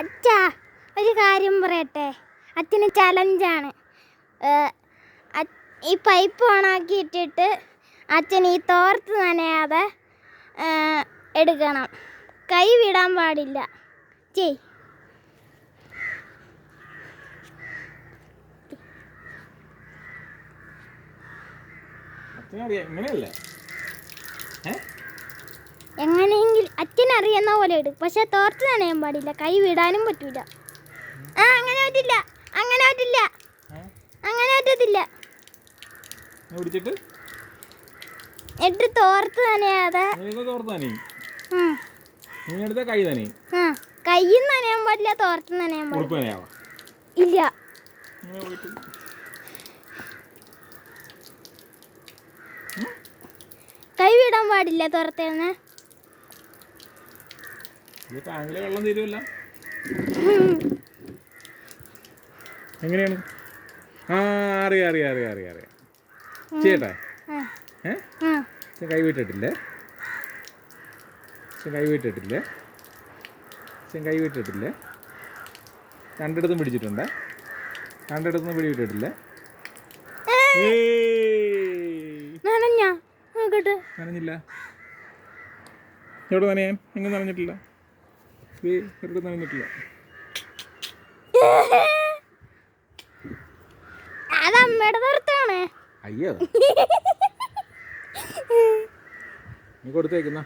അച്ഛാ ഒരു കാര്യം പറയട്ടെ. അച്ഛന് ചലഞ്ചാണ് ഈ പൈപ്പ് ഓണാക്കി ഇട്ടിട്ട് അച്ഛൻ ഈ തോർത്ത് നനയാതെ എടുക്കണം. കൈ വിടാൻ പാടില്ല. ചെയ് എങ്ങനെയെങ്കിലും അച്ഛൻ അറിയുന്ന പോലെ ഇടും. പക്ഷെ തോർത്ത് നനയാൻ പാടില്ല. കൈ വിടാനും പറ്റൂല. ആ അങ്ങനെ പറ്റില്ല. അങ്ങനെ പറ്റില്ല. അങ്ങനെ പറ്റത്തില്ല. എന്നിട്ട് തോർത്ത് നനയാതെ കൈ കയ്യിൽ നനയാൻ പാടില്ല തോർത്ത് നനയാൻ പാടില്ല. ഇല്ല. കൈ വിടാൻ പാടില്ല തോർത്തേന്ന് ടാങ്കിലെ വെള്ളം തീരുമല്ല എങ്ങനെയാണ്? ആ അറിയാം അറിയാം അറിയാം അറിയാം അറിയാം. ചെയ്യട്ടെ ഏ? പക്ഷെ കൈ വിട്ടിട്ടില്ലേ? പക്ഷെ കൈ വിട്ടിട്ടില്ലേ? പക്ഷെ കൈ വിട്ടിട്ടില്ലേ? രണ്ടിടത്തും പിടിച്ചിട്ടുണ്ട്? രണ്ടിടത്തും പിടി വിട്ടിട്ടില്ലേ ഏയ്. നനഞ്ഞ? നോക്കട്ടെ നനഞ്ഞില്ല. എവിടെ നനയാൻ? എങ്ങനെ നനഞ്ഞിട്ടില്ല. എവിടെ നനഞ്ഞിട്ടില്ല അത് അമ്മയുടെ തോർത്താണ് അയ്യോ. നീ കൊടുത്തേക്കുന്ന